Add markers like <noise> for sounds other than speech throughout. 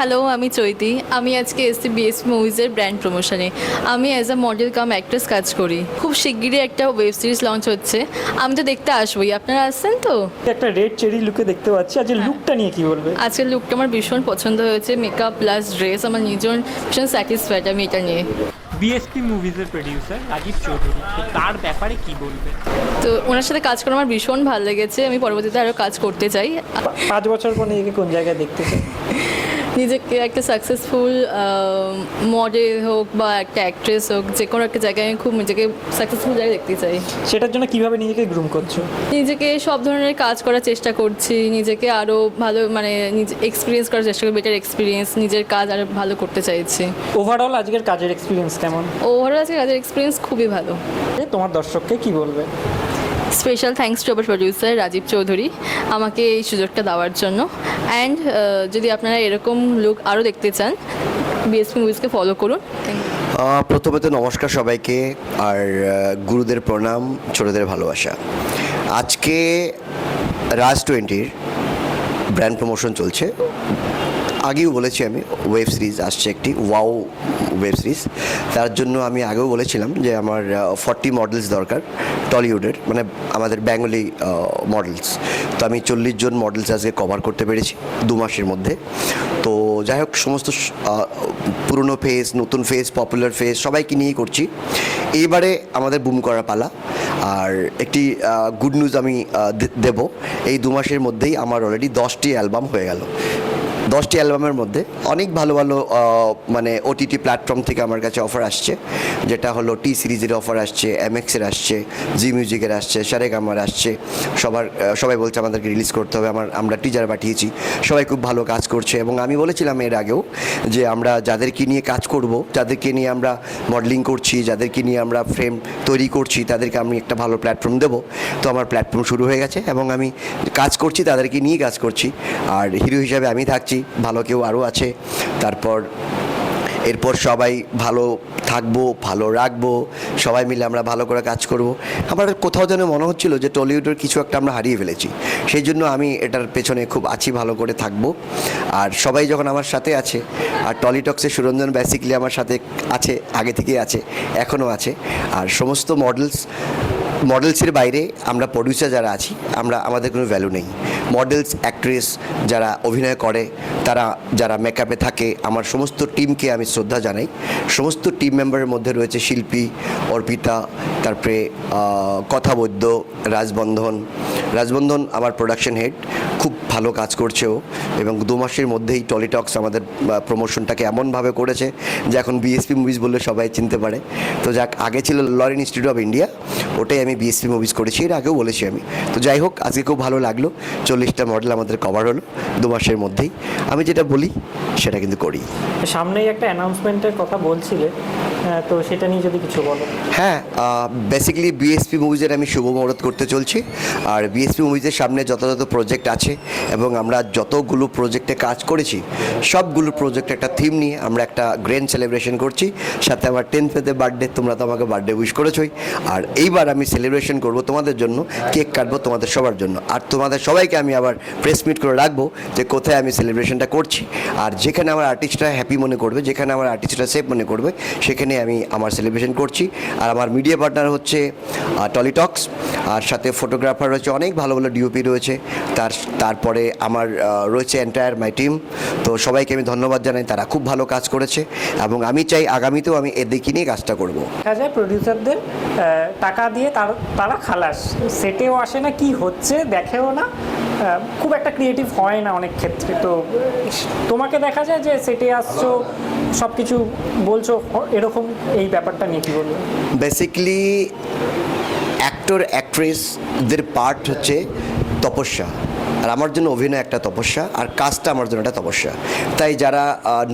Hello আমি চৈতি। আমি আজকে এসছি বিএস মুভিজের ব্র্যান্ড প্রমোশনে আমি as a model cum actress কাজ করি। খুব শিগগিরই একটা ওয়েব সিরিজ লঞ্চ হচ্ছে। আমি তো দেখতে আসবোই। আপনারা আসছেন তো? একটা রেড চেরি লুকে দেখতে পাচ্ছি। আজকে লুকটা নিয়ে কি বলবে? আজকের লুকটা আমার ভীষণ পছন্দ হয়েছে। মেকআপ প্লাস ড্রেস আমার নিজের ভীষণ স্যাটিসফাইড আমি এটা নিয়ে। বিএসপি মুভিজের প্রডিউসার রাজীব চৌধুরী। তার ব্যাপারে কি বলবে? তো ওনার সাথে কাজ করে আমার ভীষণ ভালো লেগেছে। আমি পরবর্তীতে আরও কাজ করতে চাই। পাঁচ বছর পর নিজেকে কোন জায়গায় দেখতে চাই? <laughs> নিজেকে একটা সাকসেসফুল মডেল হোক বা একটা অ্যাক্ট্রেস হোক যে কোনো একটা জায়গায় আমি খুব নিজেকে সাকসেসফুল জায়গায় দেখতে চাই। সেটার জন্য কীভাবে নিজেকে গ্রুম করছ? নিজেকে সব ধরনের কাজ করার চেষ্টা করছি নিজেকে আরও ভালো মানে নিজে এক্সপিরিয়েন্স করার চেষ্টা করি বেটার এক্সপিরিয়েন্স নিজের কাজ আরও ভালো করতে চাইছি। ওভারঅল আজকের কাজের এক্সপিরিয়েন্স কেমন? ওভারঅল আজকে কাজের এক্সপিরিয়েন্স খুবই ভালো। তোমার দর্শককে কি বলবে? স্পেশাল থ্যাঙ্কস টু আবার প্রডিউসার রাজীব চৌধুরী আমাকে এই সুযোগটা দেওয়ার জন্য। অ্যান্ড যদি আপনারা এরকম লুক আরও দেখতে চান বিএসপি মুভিজকে ফলো করুন। Thank you. আহ, প্রথমে তো নমস্কার সবাইকে আর গুরুদের প্রণাম ছোটদের ভালোবাসা। আজকে রাজ টোয়েন্টির ব্র্যান্ড প্রমোশন চলছে। আগেও বলেছি আমি ওয়েব সিরিজ আসছে একটি ওয়াও ওয়েব সিরিজ তার জন্য আমি আগেও বলেছিলাম যে আমার ফর্টি মডেলস দরকার টলিউডের মানে আমাদের বেঙ্গলি মডেলস তো আমি চল্লিশ জন মডেলস আজকে কভার করতে পেরেছি দু মাসের মধ্যে। তো যাই হোক, সমস্ত পুরনো ফেস নতুন ফেস পপুলার ফেস সবাইকে নিয়েই করছি। এইবারে আমাদের বুম করা পালা। আর একটি গুড নিউজ আমি দেব। এই দু মাসের মধ্যেই আমার অলরেডি দশটি অ্যালবাম হয়ে গেল। দশটি অ্যালবামের মধ্যে অনেক ভালো ভালো মানে ওটিটি প্ল্যাটফর্ম থেকে আমার কাছে অফার আসছে। যেটা হলো টি সিরিজের অফার আসছে এমএক্সের আসছে জি মিউজিকের আসছে সারেগামার আসছে। সবার সবাই বলছে আমাদেরকে রিলিজ করতে হবে। আমার, আমরা টিজার পাঠিয়েছি। সবাই খুব ভালো কাজ করছে এবং আমি বলেছিলাম এর আগেও যে আমরা যাদেরকে নিয়ে কাজ করব, যাদেরকে নিয়ে আমরা মডেলিং করছি, যাদেরকে নিয়ে আমরা ফ্রেম তৈরি করছি, তাদেরকে আমি একটা ভালো প্ল্যাটফর্ম দেবো। তো আমার প্ল্যাটফর্ম শুরু হয়ে গেছে এবং আমি কাজ করছি, তাদেরকে নিয়ে কাজ করছি। আর হিরো হিসাবে আমি থাকছি ভালো কেউ আরও আছে। তারপর এরপর সবাই ভালো থাকব, ভালো রাখব, সবাই মিলে আমরা ভালো করে কাজ করব। আমার কোথাও যেন মনে হচ্ছিল যে টলিউডের কিছু একটা আমরা হারিয়ে ফেলেছি। সেই জন্য আমি এটার পেছনে খুব আছি ভালো করে থাকব। আর সবাই যখন আমার সাথে আছে, আর টলিটক্সের সুরঞ্জন বেসিকলি আমার সাথে আছে, আগে থেকেই আছে, এখনও আছে, আর সমস্ত মডেলস মডেলসের বাইরে আমরা প্রডিউসার যারা আছি, আমরা, আমাদের কোনো ভ্যালু নেই। মডেলস অ্যাক্ট্রেস যারা অভিনয় করে, তারা যারা মেকআপে থাকে, আমার সমস্ত টিমকে আমি শ্রদ্ধা জানাই। সমস্ত টিম মেম্বারের মধ্যে রয়েছে শিল্পী, অর্পিতা, তারপরে কথা বৈদ্য, রাজবন্ধন। রাজবন্ধন আমার প্রোডাকশন হেড খুব ভালো কাজ করছে ও। এবং দু মাসের মধ্যেই টলিটক্স আমাদের প্রমোশনটাকে এমনভাবে করেছে যে এখন বিএসপি মুভিজ বললে সবাই চিনতে পারে। তো যাক, আগে ছিল লরেন ইনস্টিটিউট অফ ইন্ডিয়া ওটাই আমি বিএসপি মুভিজ করেছি, এর আগেও বলেছি আমি। তো যাই হোক, আজকে খুব ভালো লাগল। চল্লিশটা মডেল আমাদের কভার হলো দু মাসের মধ্যেই। আমি যেটা বলি সেটা কিন্তু করি। সামনেই একটা অ্যানাউন্সমেন্টের কথা বলছিলে তো সেটা নিয়ে যদি কিছু বলো। হ্যাঁ বেসিক্যালি বিএসপি মুভিজের আমি শুভ মুহূর্ত করতে চলছি। আর বিএসপি মুভিজের সামনে যত যত প্রজেক্ট আছে এবং আমরা যতগুলো প্রজেক্টে কাজ করেছি সবগুলো প্রজেক্ট একটা থিম নিয়ে আমরা একটা গ্র্যান্ড সেলিব্রেশন করছি। সাথে আমার টেন্থ পেতে বার্থডে তোমরা তো আমাকে বার্থডে উইশ করেছোই। আর এইবার আমি সেলিব্রেশন করব তোমাদের জন্য কেক কাটবো তোমাদের সবার জন্য। আর তোমাদের সবাইকে আমি আবার প্রেস মিট করে রাখব যে কোথায় আমি সেলিব্রেশনটা করছি। আর যেখানে আমার আর্টিস্টরা হ্যাপি মনে করবে, যেখানে আমার আর্টিস্টরা সেফ মনে করবে, সেখানে আমি আমার সেলিব্রেশন করছি। আর আমার মিডিয়া পার্টনার হচ্ছে টলিটক্স আর সাথে ফটোগ্রাফার রয়েছে অনেক ভালো ভালো ডিওপি রয়েছে। তার, তারপরে আমার রয়েছে এন্টায়ার মাই টিম তো সবাইকে আমি ধন্যবাদ জানাই, তারা খুব ভালো কাজ করেছে। এবং আমি চাই আগামীতেও আমি এদিকে নিয়ে কাজটা করব। দেখা যায় প্রডিউসারদের টাকা দিয়ে তার খালাস। সেটেও আসে না, কি হচ্ছে দেখেও না। খুব একটা ক্রিয়েটিভ হয় না অনেক ক্ষেত্রে। তো তোমাকে দেখা যায় যে সেটে আসছো সব কিছু বলছো, এরকম এই ব্যাপারটা নিয়ে কি বলব? বেসিক্যালি অ্যাক্টর অ্যাক্ট্রেসদের পার্ট হচ্ছে তপস্যা। আর আমার জন্য অভিনয় একটা তপস্যা, আর কাজটা আমার জন্য একটা তপস্যা। তাই যারা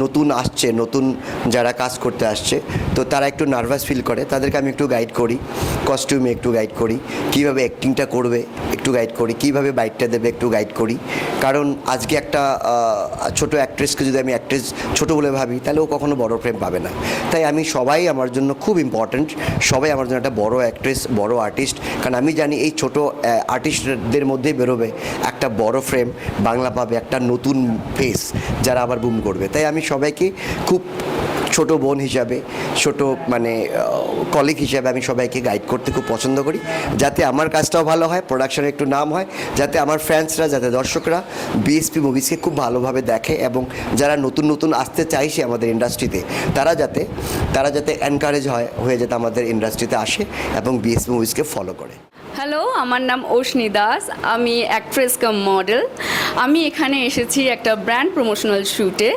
নতুন আসছে, নতুন যারা কাজ করতে আসছে, তো তারা একটু নার্ভাস ফিল করে। তাদেরকে আমি একটু গাইড করি কস্টিউমে একটু গাইড করি, কীভাবে অ্যাক্টিংটা করবে একটু গাইড করি, কীভাবে বাইকটা দেবে একটু গাইড করি। কারণ আজকে একটা ছোট অ্যাক্ট্রেসকে যদি আমি অ্যাক্ট্রেস ছোট বলে ভাবি, তাহলে ও কখনো বড় প্রেম পাবে না। তাই আমি সবাই আমার জন্য খুব ইম্পর্ট্যান্ট সবাই আমার জন্য একটা বড় অ্যাক্ট্রেস বড় আর্টিস্ট কারণ আমি জানি এই ছোট আর্টিস্টদের মধ্যেই বেরোবে একটা বড় ফ্রেম বাংলা পাবে একটা নতুন ফেস যারা আবার বুম করবে। তাই আমি সবাইকে খুব ছোট বোন হিসাবে, ছোট মানে কলিগ হিসাবে আমি সবাইকে গাইড করতে খুব পছন্দ করি। যাতে আমার কাজটাও ভালো হয় প্রোডাকশনের একটু নাম হয়, যাতে আমার ফ্যান্সরা যাতে দর্শকরা বিএসপি মুভিজকে খুব ভালোভাবে দেখে এবং যারা নতুন নতুন আসতে চাইছে আমাদের ইন্ডাস্ট্রিতে তারা যাতে তারা যাতে এনকারেজ হয়, হয়ে যাতে আমাদের ইন্ডাস্ট্রিতে আসে এবং বিএসপি মুভিজকে ফলো করে। হ্যালো আমার নাম অশ্নি দাস, আমি অ্যাক্ট্রেস কাম মডেল আমি এখানে এসেছি একটা ব্র্যান্ড প্রমোশনাল শ্যুটে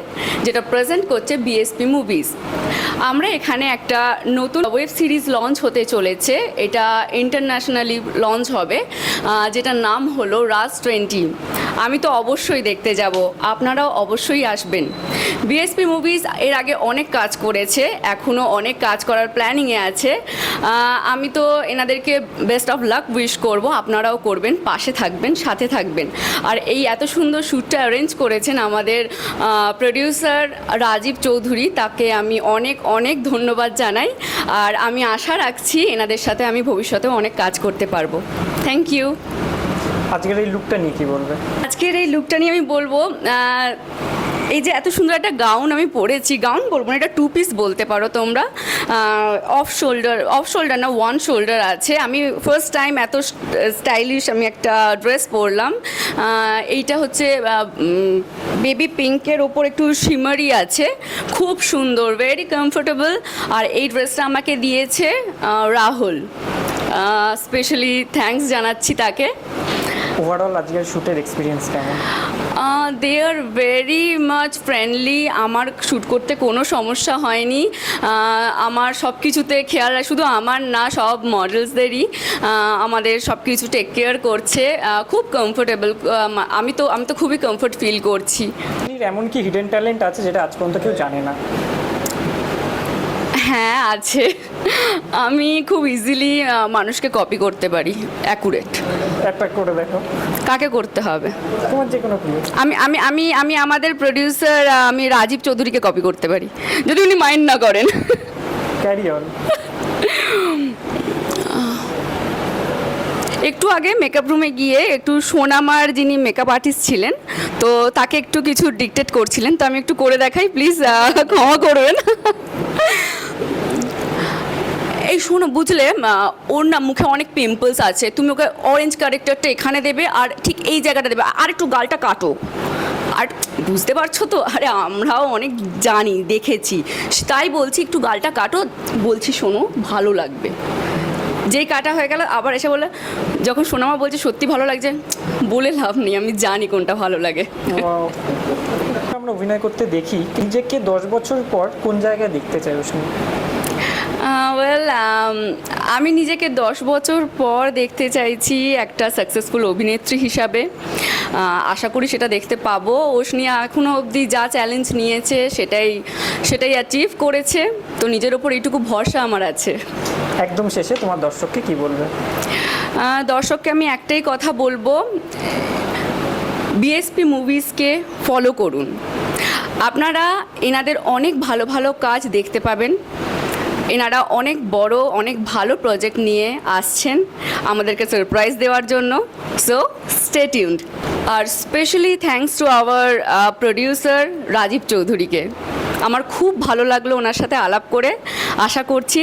যেটা প্রেজেন্ট করছে বিএসপি মুভিজ আমরা এখানে একটা নতুন ওয়েব সিরিজ লঞ্চ হতে চলেছে, এটা ইন্টারন্যাশনালি লঞ্চ হবে যেটার নাম হলো রাজ টোয়েন্টি আমি তো অবশ্যই দেখতে যাব, আপনারাও অবশ্যই আসবেন। বিএসপি মুভিজ এর আগে অনেক কাজ করেছে এখনও অনেক কাজ করার প্ল্যানিংয়ে আছে। আমি তো এনাদেরকে বেস্ট অফ লাক উইশ করব আপনারাও করবেন পাশে থাকবেন সাথে থাকবেন। আর এই এত সুন্দর শ্যুটটা অ্যারেঞ্জ করেছেন আমাদের প্রডিউসার রাজীব চৌধুরী তাকে আমি অনেক অনেক ধন্যবাদ জানাই। আর আমি আশা রাখছি এনাদের সাথে আমি ভবিষ্যতেও অনেক কাজ করতে পারব। থ্যাংক ইউ আজকের এই লুকটা নিয়ে কি বলবে? আজকের এই লুকটা নিয়ে আমি বলব এই যে এত সুন্দর একটা গাউন আমি পরেছি গাউন বলব না, এটা টু পিস বলতে পারো তোমরা। অফ শোল্ডার অফ শোল্ডার না ওয়ান শোল্ডার আছে। আমি ফার্স্ট টাইম এত স্টাইলিশ আমি একটা ড্রেস পরলাম। এইটা হচ্ছে বেবি পিঙ্কের ওপর একটু শিমারি আছে। খুব সুন্দর ভেরি কমফোর্টেবল আর এই ড্রেসটা আমাকে দিয়েছে রাহুল। স্পেশালি থ্যাঙ্কস জানাচ্ছি তাকে। ওভারঅল আজকের শ্যুটের এক্সপিরিয়েন্স কেমন? They are very much friendly আমার শ্যুট করতে কোনো সমস্যা হয়নি। আমার সব কিছুতে খেয়াল শুধু আমার না, সব মডেলসদেরই আমাদের সব কিছু টেক কেয়ার করছে খুব কমফোর্টেবল আমি তো আমি তো খুবই কমফোর্ট ফিল করছি। এমন কি হিডেন ট্যালেন্ট আছে যেটা আজ পর্যন্ত কেউ জানে না? হ্যাঁ আছে। আমি খুব ইজিলি মানুষকে কপি করতে পারি অ্যাকুরেট একটা করে দেখো। কাকে করতে হবে? তোমার যে কোনো আমি আমি আমি আমি আমাদের প্রোডিউসার আমি রাজীব চৌধুরীকে কপি করতে পারি। যদি উনি মাইন্ড না করেন। ক্যারি অন একটু আগে মেকআপ রুমে গিয়ে একটু সোনামার যিনি মেকআপ আর্টিস্ট ছিলেন, তো তাকে একটু কিছু ডিকটেট করছিলেন, তো আমি একটু করে দেখাই প্লিজ ক্ষমা করবেন। এই শোনো, বুঝলে ওর না মুখে অনেক পিম্পলস আছে, তুমি ওকে অরেঞ্জ ক্যারেক্টারটা এখানে দেবে, আর ঠিক এই জায়গাটা দেবে, আর একটু গালটা কাটো। আর বুঝতে পারছ তো? আরে আমরাও অনেক জানি, দেখেছি। তাই বলছি একটু গালটা কাটো, বলছি শোনো, ভালো লাগবে। যেই কাটা হয়ে গেল, আবার এসে বলে যখন সোনামা বলছে সত্যি ভালো লাগছে, বলে লাভ নেই, আমি জানি কোনটা ভালো লাগে। আমরা অভিনয় করতে দেখি নিজেকে দশ বছর পর কোন জায়গায় দেখতে চাই ওসনি ওয়েল আমি নিজেকে দশ বছর পর দেখতে চাইছি একটা সাকসেসফুল অভিনেত্রী হিসাবে। আশা করি সেটা দেখতে পাবো। ওশনি এখনও অবধি যা চ্যালেঞ্জ নিয়েছে সেটাই সেটাই অ্যাচিভ করেছে। তো নিজের ওপর এইটুকু ভরসা আমার আছে। একদম শেষে তোমার দর্শককে কি বলবে? দর্শককে আমি একটাই কথা বলব। বিএসপি মুভিজকে ফলো করুন। আপনারা এনাদের অনেক ভালো ভালো কাজ দেখতে পাবেন। এনারা অনেক বড়, অনেক ভালো প্রজেক্ট নিয়ে আসছেন আমাদেরকে সারপ্রাইজ দেওয়ার জন্য। So stay tuned R specially thanks to our producer Rajib চৌধুরীকে। আমার খুব ভালো লাগল ওনার সাথে আলাপ করে। আশা করছি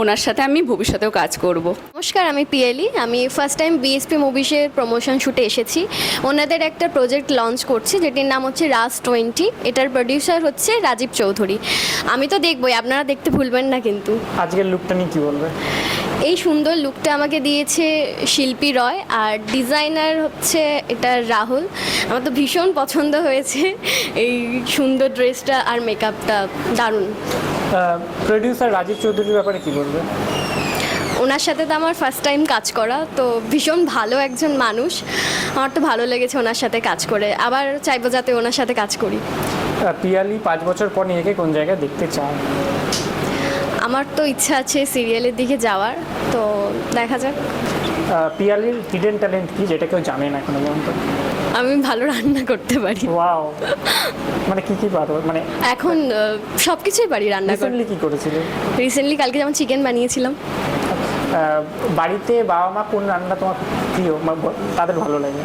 ওনার সাথে আমি ভবিষ্যতেও কাজ করব। নমস্কার আমি পিএলি আমি ফার্স্ট টাইম বিএসপি মুভিসের প্রমোশন শুটে এসেছি। ওনাদের একটা প্রজেক্ট লঞ্চ করছি যেটির নাম হচ্ছে রাজ টোয়েন্টি এটার প্রডিউসার হচ্ছে রাজীব চৌধুরী। আমি তো দেখবই আপনারা দেখতে ভুলবেন না কিন্তু। আজকের লুকটা নিয়ে কি বলবেন এই সুন্দর লুকটা আমাকে দিয়েছে শিল্পী রয় আর ডিজাইনার হচ্ছে এটা রাহুল। আমার তো ভীষণ পছন্দ হয়েছে এই সুন্দর ড্রেসটা আর মেকআপটা দারুণ। প্রডিউসার রাজীব চৌধুরীর ব্যাপারে কি বলবে ওনার সাথে তো আমার ফার্স্ট টাইম কাজ করা তো ভীষণ ভালো একজন মানুষ। আমার তো ভালো লেগেছে ওনার সাথে কাজ করে। আবার চাইব যাতে ওনার সাথে কাজ করি। পিয়ালি পাঁচ বছর পর নিজেকে কোন জায়গায় দেখতে চায় আমার তো ইচ্ছা আছে সিরিয়ালের দিকে যাওয়ার তো দেখা যাক। পিয়ালির হিডেন ট্যালেন্ট কি যেটা কেউ জানে না এখনও পর্যন্ত? আমি ভালো রান্না করতে পারি। ওয়াও মানে কি কি পারো? মানে এখন সব কিছুই পারি রান্না করতে রিসেন্টলি কি করেছিলে? রিসেন্টলি কালকে যেমন চিকেন বানিয়েছিলাম। বাড়িতে বাবা মা কোন রান্না তোমার প্রিয়? তাদের ভালো লাগে?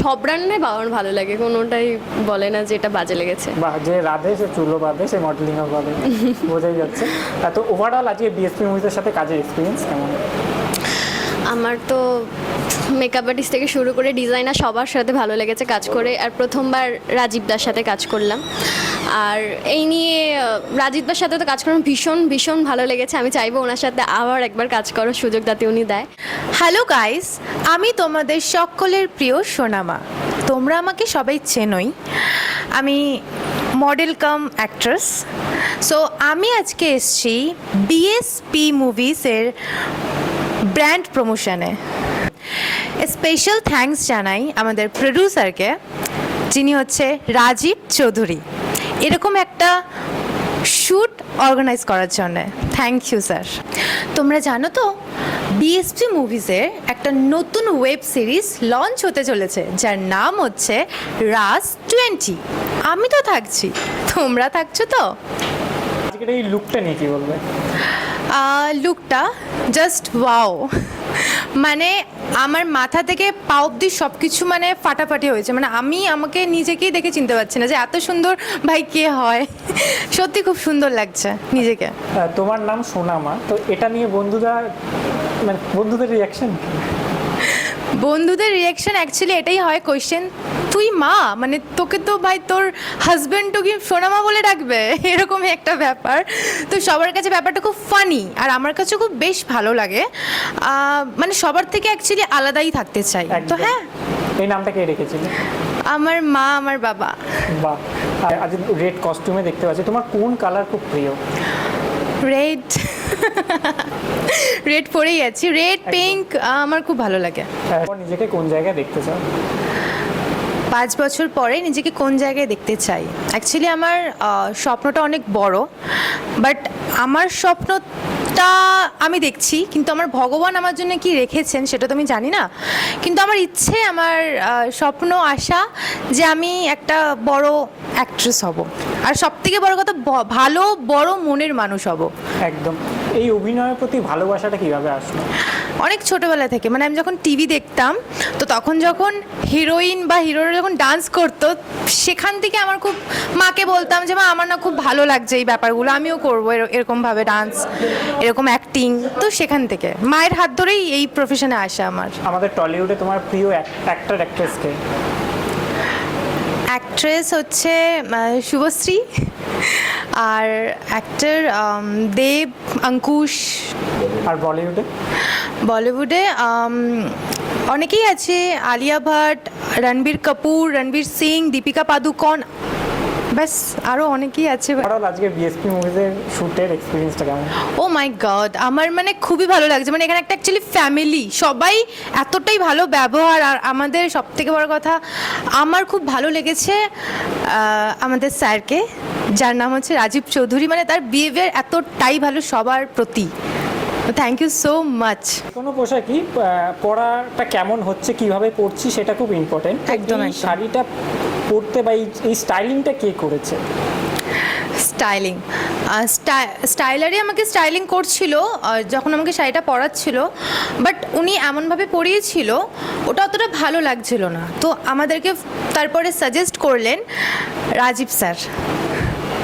সব রান্নায় বাবার ভালো লাগে কোনোটাই বলে না যে এটা বাজে লেগেছে। বা যে রাধে সে চুলো বাঁধে সে মডেলিংও করে। বোঝাই যাচ্ছে। তো ওভারঅল আজকে বিএসপি মুভিজের সাথে কাজের এক্সপিরিয়েন্স কেমন? আমার তো মেকআপ আর্টিস্ট থেকে শুরু করে ডিজাইনার সবার সাথে ভালো লেগেছে কাজ করে আর প্রথমবার রাজীব দার সাথে কাজ করলাম। আর এই নিয়ে আহ, রাজীব দার সাথে তো কাজ করার ভীষণ ভীষণ ভালো লেগেছে। আমি চাইব ওনার সাথে আবার একবার কাজ করার সুযোগ যাতে উনি দেয়। হ্যালো গাইস আমি তোমাদের সকলের প্রিয় সোনামা। তোমরা আমাকে সবাই চেনোই। আমি মডেল কাম অ্যাক্ট্রেস সো আমি আজকে এসছি বিএসপি মুভিসের ব্র্যান্ড প্রমোশনে স্পেশাল থ্যাঙ্কস জানাই আমাদের প্রডিউসারকে যিনি হচ্ছে রাজীব চৌধুরী। এরকম একটা শ্যুট অর্গানাইজ করার জন্য। থ্যাংক ইউ স্যার তোমরা জানো তো বিএসপি মুভিজের একটা নতুন ওয়েব সিরিজ লঞ্চ হতে চলেছে যার নাম হচ্ছে রাস টোয়েন্টি আমি তো থাকছি তোমরা থাকছো তো? এই লুকটা নিয়ে কি বলবে? লুকটা জাস্ট ওয়াও মানে আমার মাথা থেকে পা অব্দি সব কিছু মানে ফাটাফাটি হয়েছে। মানে আমি আমাকে নিজেকেই দেখে চিনতে পারছি না যে এত সুন্দর ভাই কে হয়। সত্যি খুব সুন্দর লাগছে নিজেকে। তোমার নাম সোনামা। তো এটা নিয়ে বন্ধুরা মানে বন্ধুদের রিয়াকশন বন্ধুদের রিয়াকশন অ্যাকচুয়ালি এটাই হয় কোয়েশ্চেন তুই মা মানে তোকে তো ভাই তোর হাজব্যান্ড তো কি সোনামা বলে ডাকবে <laughs> এরকমই একটা ব্যাপার। তো সবার কাছে ব্যাপারটা খুব ফানি আর আমার কাছে খুব বেশ ভালো লাগে। মানে সবার থেকে অ্যাকচুয়ালি আলাদাই থাকতে চাই। তো হ্যাঁ? এই নামটা কে রেখেছিলে? আমার মা আমার বাবা। বাহ। আজ রেড কস্টিউমে দেখতে পাচ্ছি তোমার কোন কালার খুব প্রিয়? রেড রেড পরেই আছি। রেড পিঙ্ক আমার খুব ভালো লাগে। আহ, নিজেকে কোন জায়গায় দেখতে চাও? পাঁচ বছর পরে নিজেকে কোন জায়গায় দেখতে চাই? অ্যাকচুয়ালি আমার স্বপ্নটা অনেক বড় বাট আমার স্বপ্নটা আমি দেখছি, কিন্তু আমার ভগবান আমার জন্য কি রেখেছেন সেটা তো আমি জানি না। কিন্তু আমার ইচ্ছে, আমার স্বপ্ন, আশা যে আমি একটা বড় অ্যাক্ট্রেস হব। আর সব থেকে বড় কথা ভালো, বড় মনের মানুষ হব। একদম। এই অভিনয়ের প্রতি ভালোবাসাটা কীভাবে আসলো? অনেক ছোটোবেলা থেকে মানে আমি যখন টিভি দেখতাম, তো তখন যখন হিরোইন বা হিরোরা যখন ডান্স করতো, সেখান থেকে আমার খুব মাকে বলতাম যে, মা, আমার না খুব ভালো লাগছে এই ব্যাপারগুলো, আমিও করব এর- এরকমভাবে ডান্স এরকম অ্যাক্টিং তো সেখান থেকে। মায়ের হাত ধরেই এই প্রফেশনে আসে আমার। আমাদের টলিউডে তোমার প্রিয় অ্যাক্টর অ্যাক্ট্রেসকে অ্যাক্ট্রেস হচ্ছে শুভশ্রী। আর অ্যাক্টর দেব অঙ্কুশ। আর বলিউডে? বলিউডে অনেকেই আছে আলিয়া ভাট রণবীর কাপুর রণবীর সিং দীপিকা পাদুকন। ব্যাস আরও অনেকেই আছে। আজকে বিএসপি মুভিজের শ্যুটের এক্সপিরিয়েন্সটা কেমন? ও মাই গড আমার মানে খুবই ভালো লাগছে। মানে এখানে একটা অ্যাকচুয়ালি ফ্যামিলি সবাই এতটাই ভালো ব্যবহার আর আমাদের সব থেকে বড় কথা আমার খুব ভালো লেগেছে আমাদের স্যারকে যার নাম হচ্ছে রাজীব চৌধুরী। মানে তার বিহেভিয়ার এতটাই ভালো সবার প্রতি। থ্যাংক ইউ সো মাচ কোনো পোশাকই পরাটা কেমন হচ্ছে কীভাবে পড়ছি সেটা খুব ইম্পর্টেন্ট একদম। শাড়িটা পরতে বা এই- এই স্টাইলিংটা কে করেছে? স্টাইলিং। স্টাইলারই আমাকে স্টাইলিং করছিল যখন আমাকে শাড়িটা পরাচ্ছিল বাট উনি এমনভাবে পরিয়েছিল ওটা অতটা ভালো লাগছিল না। তো আমাদেরকে তারপরে সাজেস্ট করলেন রাজীব স্যার।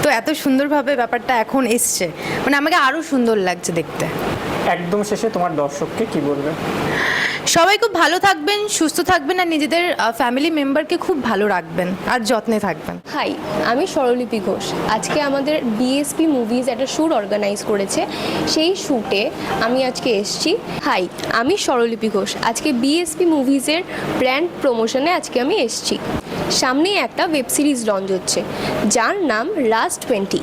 তো এত সুন্দরভাবে ব্যাপারটা এখন এসছে মানে আমাকে আরও সুন্দর লাগছে দেখতে। একদম শেষে তোমার দর্শককে কি বলবে? সবাই খুব ভালো থাকবেন সুস্থ থাকবেন আর নিজেদের ফ্যামিলি মেম্বারকে খুব ভালো রাখবেন আর যত্নে থাকবেন। হাই আমি স্বরলিপি ঘোষ। আজকে আমাদের বিএসপি মুভিজ একটা শ্যুট অর্গানাইজ করেছে। সেই শ্যুটে আমি আজকে এসেছি। হাই আমি স্বরলিপি ঘোষ। আজকে বিএসপি মুভিজের ব্র্যান্ড প্রমোশনে আজকে আমি এসেছি। সামনেই একটা ওয়েব সিরিজ লঞ্চ হচ্ছে যার নাম রাজ টোয়েন্টি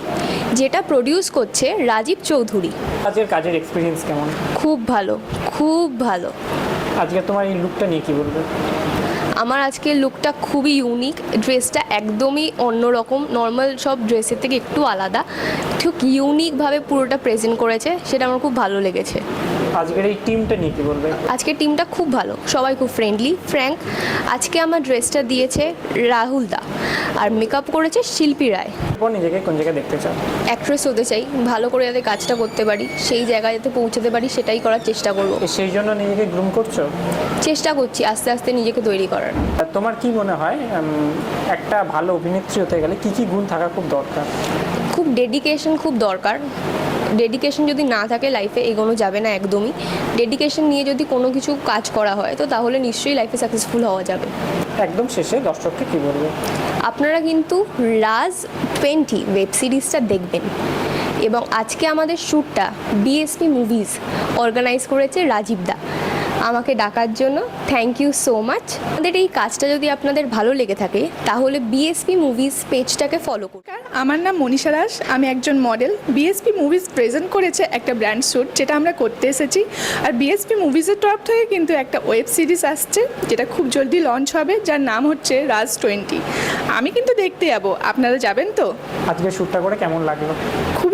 যেটা প্রডিউস করছে রাজীব চৌধুরী। আজকের কাজের এক্সপিরিয়েন্স কেমন? খুব ভালো খুব ভালো। আজকে তোমার এই লুকটা নিয়ে কি বলবে? আমার আজকে লুকটা খুবই ইউনিক ড্রেসটা একদমই অন্যরকম। নর্মাল সব ড্রেসের থেকে একটু আলাদা। ঠিক ইউনিকভাবে পুরোটা প্রেজেন্ট করেছে। সেটা আমার খুব ভালো লেগেছে। আজকের এই টিমটা নিয়ে কি বলবে আজকের টিমটা খুব ভালো সবাই খুব ফ্রেন্ডলি ফ্র্যাঙ্ক আজকে আমার ড্রেসটা দিয়েছে রাহুল দা আর মেকআপ করেছে শিল্পী রায়। এরপর নিজেকে কোন জায়গায় দেখতে চাও অ্যাক্ট্রেস হতে চাই ভালো করে যাতে কাজটা করতে পারি সেই জায়গায় যাতে পৌঁছাতে পারি সেটাই করার চেষ্টা করব। সেই জন্য নিজেকে গ্রুম করছ? চেষ্টা করছি আস্তে আস্তে নিজেকে তৈরি করার। তোমার কি মনে হয় একটা ভালো অভিনেত্রী হতে গেলে কি কি গুণ থাকা খুব দরকার? খুব ডেডিকেশন খুব দরকার। ডেডিকেশন যদি না থাকে লাইফে এগোনো যাবে না একদমই। ডেডিকেশন নিয়ে যদি কোনো কিছু কাজ করা হয় তো তাহলে নিশ্চয়ই লাইফে সাকসেসফুল হওয়া যাবে। একদম শেষে দর্শককে কী বলব আপনারা কিন্তু রাজ টোয়েন্টি ওয়েব সিরিজটা দেখবেন। এবং আজকে আমাদের শ্যুটটা বিএসপি মুভিজ অর্গানাইজ করেছে রাজীব দা। আমাকে ডাকার জন্য থ্যাংক ইউ সো মাচ আমাদের এই কাজটা যদি আপনাদের ভালো লেগে থাকে তাহলে বিএসপি মুভিজ পেজটাকে ফলো করুন। আমার নাম মনীষা দাস আমি একজন মডেল বিএসপি মুভিজ প্রেজেন্ট করেছে একটা ব্র্যান্ড শ্যুট যেটা আমরা করতে এসেছি। আর বিএসপি মুভিজের তরফ থেকে কিন্তু একটা ওয়েব সিরিজ আসছে যেটা খুব জলদি লঞ্চ হবে যার নাম হচ্ছে রাজ টোয়েন্টি আমি কিন্তু দেখতে যাব আপনারা যাবেন তো? আজকে শ্যুটটা করে কেমন লাগল?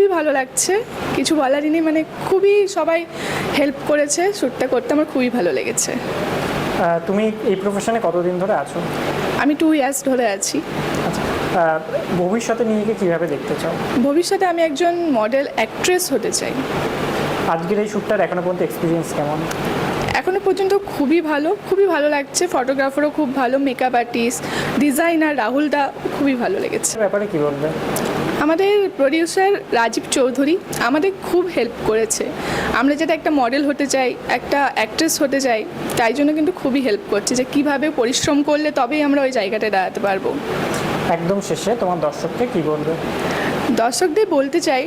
খুবই ভালো লাগছে। কিছু বলারই নেই মানে খুবই সবাই হেল্প করেছে শ্যুটটা করতে আমার খুবই ভালো লেগেছে। তুমি এই প্রফেশনে কতদিন ধরে আছো? আমি টু ইয়ার্স ধরে আছি। আচ্ছা ভবিষ্যতে নিজেকে কীভাবে দেখতে চাও? ভবিষ্যতে আমি একজন মডেল অ্যাক্ট্রেস হতে চাই। আজকের এই শ্যুটটার এখনও পর্যন্ত এক্সপিরিয়েন্স কেমন? এখনও পর্যন্ত খুবই ভালো খুবই ভালো লাগছে। ফটোগ্রাফারও খুব ভালো makeup artist designer Rahul da খুবই ভালো লেগেছে। ব্যাপারে কি বলবে? আমাদের প্রডিউসার রাজীব চৌধুরী আমাদের খুব হেল্প করেছে। আমরা যেটা একটা মডেল হতে চাই একটা অ্যাক্ট্রেস হতে চাই তাই জন্য কিন্তু খুবই হেল্প করছে যে কীভাবে পরিশ্রম করলে তবেই আমরা ওই জায়গাটায় দাঁড়াতে পারব। একদম শেষে তোমার দর্শককে কি বলবে? দর্শকদের বলতে চাই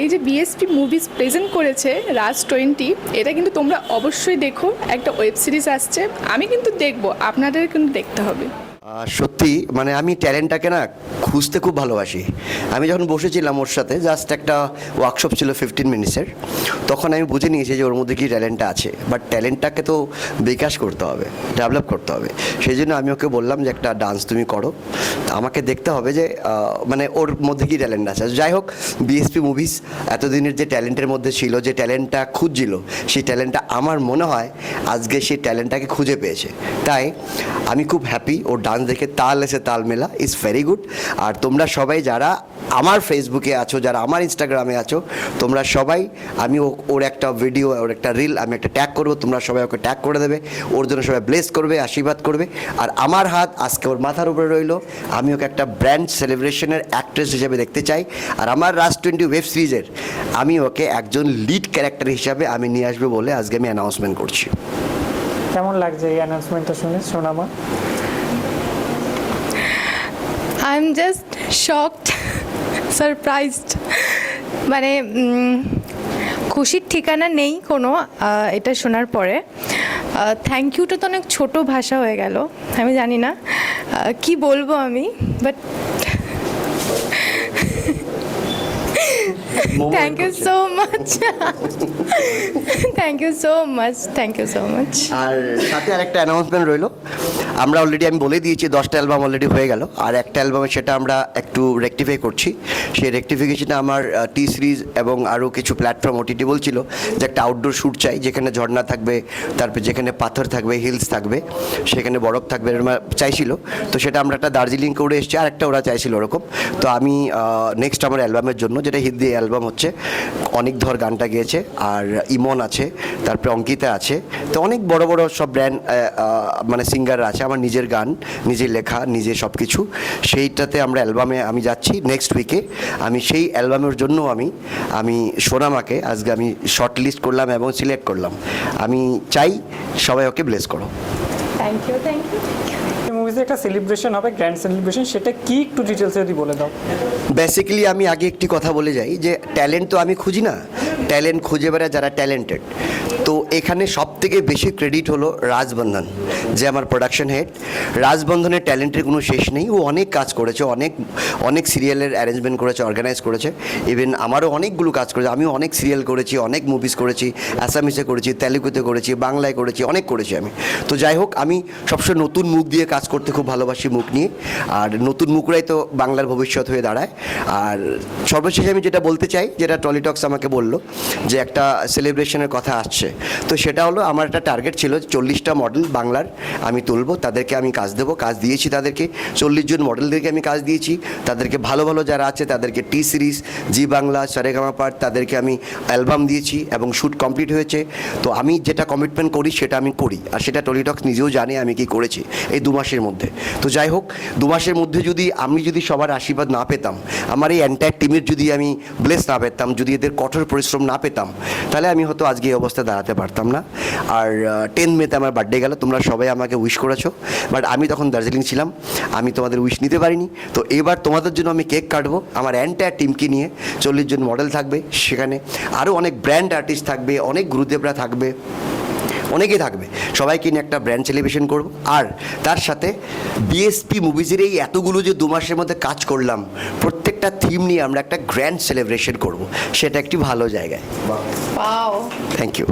এই যে বিএসপি মুভিজ প্রেজেন্ট করেছে রাজ টোয়েন্টি এটা কিন্তু তোমরা অবশ্যই দেখো একটা ওয়েব সিরিজ আসছে আমি কিন্তু দেখব আপনাদের কিন্তু দেখতে হবে। সত্যি মানে আমি ট্যালেন্টটাকে না খুঁজতে খুব ভালোবাসি। আমি যখন বসেছিলাম ওর সাথে জাস্ট একটা ওয়ার্কশপ ছিল ফিফটিন মিনিটসের তখন আমি বুঝে নিয়েছি যে ওর মধ্যে কি ট্যালেন্টটা আছে। বাট ট্যালেন্টটাকে তো বিকাশ করতে হবে ডেভেলপ করতে হবে। সেই জন্য আমি ওকে বললাম যে, একটা ডান্স তুমি করো। আমাকে দেখতে হবে যে মানে ওর মধ্যে কি ট্যালেন্ট আছে। যাই হোক বিএসপি মুভিস এতদিনের যে ট্যালেন্টের মধ্যে ছিল, যে ট্যালেন্টটা খুঁজছিল, সেই ট্যালেন্টটা আমার মনে হয় আজকে সেই ট্যালেন্টটাকে খুঁজে পেয়েছে। তাই আমি খুব হ্যাপি ওর ডান্স দেখে তাল এসে তাল মেলা ইজ ভেরি গুড আর তোমরা সবাই যারা আমার ফেসবুকে আছো, যারা আমার ইনস্টাগ্রামে আছো, তোমরা সবাই, আমি ওর একটা ভিডিও ওর একটা রিল আমি একটা ট্যাগ করব, তোমরা সবাই ওকে ট্যাগ করে দেবে, ওর জন্য সবাই ব্লেস করবে, আশীর্বাদ করবে। আর আমার হাত আজকে ওর মাথার উপরে রইল, আমি ওকে একটা ব্র্যান্ড সেলিব্রেশনের অ্যাক্ট্রেস হিসেবে দেখতে চাই। আর আমার রাজ টোয়েন্টি ওয়েব সিরিজের আমি ওকে একজন লিড ক্যারেক্টার হিসাবে আমি নিয়ে আসব বলে আজকে আমি অ্যানাউন্সমেন্ট করছি। কেমন লাগছে এই অ্যানাউন্সমেন্টটা শুনে, সোনামা? I am just shocked surprised মানে খুশির ঠিকানা নেই কোনো এটা শোনার পরে। থ্যাংক ইউটা তো অনেক ছোট ভাষা হয়ে গেল, আমি জানি না। কি বলব আমি? But thank you so much thank you so much thank you so much আর সাথে আরেকটা অ্যানাউন্সমেন্ট রইল। আমরা অলরেডি আমি বলে দিয়েছি দশটা অ্যালবাম অলরেডি হয়ে গেল। আর একটা অ্যালবামে সেটা আমরা একটু রেকটিফাই করছি। সেই রেকটিফিকেশনে আমার টি সিরিজ এবং আরও কিছু প্ল্যাটফর্ম ওটিটি বলছিল যে একটা আউটডোর শ্যুট চাই যেখানে ঝর্ণা থাকবে তারপর যেখানে পাথর থাকবে হিলস থাকবে সেখানে বরফ থাকবে এরকম চাইছিল। তো সেটা আমরা একটা দার্জিলিং করে এসেছি আর একটা ওরা চাইছিল ওরকম। তো আমি নেক্সট আমার অ্যালবামের জন্য যেটা হিন্দি অ্যালবাম হচ্ছে। অনেক ধর গানটা গেয়েছে আর ইমন আছে তারপরে অঙ্কিতা আছে। তো অনেক বড় বড় সব ব্র্যান্ড মানে সিঙ্গার আছে, আমার নিজের গান, নিজের লেখা, নিজে সব কিছু সেইটাতে আমরা অ্যালবামে আমি যাচ্ছি নেক্সট উইকে আমি সেই অ্যালবামের জন্য আমি আমি সোনামাকে আজকে আমি শর্ট লিস্ট করলাম এবং সিলেক্ট করলাম। আমি চাই সবাই ওকে ব্লেস করো। থ্যাংক ইউ থ্যাংক ইউ মুভিতে একটা সেলিব্রেশন হবে গ্র্যান্ড সেলিব্রেশন সেটা কি একটু ডিটেলসে যদি বলে দাও? বেসিক্যালি আমি আগে একটি কথা বলে যাই যে ট্যালেন্ট তো আমি খুঁজি না। ট্যালেন্ট খুঁজে বেড়ায় যারা ট্যালেন্টেড তো এখানে সব থেকে বেশি ক্রেডিট হলো রাজবন্ধন, যে আমার প্রোডাকশন হেড রাজবন্ধনের ট্যালেন্টের কোনো শেষ নেই। ও অনেক কাজ করেছে, অনেক অনেক সিরিয়ালের অ্যারেঞ্জমেন্ট করেছে অর্গানাইজ করেছে। ইভেন আমারও অনেকগুলো কাজ করেছে। আমিও অনেক সিরিয়াল করেছি, অনেক মুভিজ করেছি অ্যাসামিসে করেছি তেলুগুতে করেছি বাংলায় করেছি, অনেক করেছি আমি। তো যাই হোক, আমি সবসময় নতুন মুখ দিয়ে কাজ করতে খুব ভালোবাসি মুখ নিয়ে। আর নতুন মুখরাই তো বাংলার ভবিষ্যৎ হয়ে দাঁড়ায়। আর সর্বশেষে আমি যেটা বলতে চাই, যেটা টলিটক্স আমাকে বলল, যে একটা সেলিব্রেশনের কথা আসছে। তো সেটা হলো, আমার একটা টার্গেট ছিল চল্লিশটা মডেল বাংলার আমি তুলবো, তাদেরকে আমি কাজ দেবো, কাজ দিয়েছি তাদেরকে। চল্লিশ জন মডেলদেরকে আমি কাজ দিয়েছি, তাদেরকে ভালো ভালো যারা আছে তাদেরকে টি সিরিজ জি বাংলা সারেগামা পাঠ তাদেরকে আমি অ্যালবাম দিয়েছি এবং শ্যুট কমপ্লিট হয়েছে। তো আমি যেটা কমিটমেন্ট করি সেটা আমি করি, আর সেটা টলিটক্স নিজেও জানে আমি কি করেছি। এই দু মাসের মধ্যে। তো যাই হোক, দু মাসের মধ্যে যদি আমি যদি সবার আশীর্বাদ না পেতাম, আমার এই এন্টায়ার টিমের যদি আমি ব্লেস না পেতাম, যদি এদের কঠোর পরিশ্রম না পেতাম, তাহলে আমি হয়তো আজকে এই অবস্থায় দাঁড়াতে পারতাম না। আর টেন মেতে আমার বার্থডে গেল, তোমরা সবাই আমাকে উইশ করেছ বাট আমি তখন দার্জিলিং ছিলাম, আমি তোমাদের উইশ নিতে পারিনি। তো এবার তোমাদের জন্য আমি কেক কাটবো, আমার এন্টায়ার টিমকে নিয়ে, চল্লিশ জন মডেল থাকবে সেখানে। আরও অনেক ব্র্যান্ড আর্টিস্ট থাকবে, অনেক গুরুদেবরা থাকবে। অনেকেই থাকবে। সবাইকে নিয়ে একটা ব্র্যান্ড সেলিব্রেশন করব। আর তার সাথে বিএসপি মুভিজের এই এতগুলো যে দু মাসের মধ্যে কাজ করলাম প্রত্যেকটা থিম নিয়ে আমরা একটা গ্র্যান্ড সেলিব্রেশন করব। সেটা একটি ভালো জায়গায়। Thank you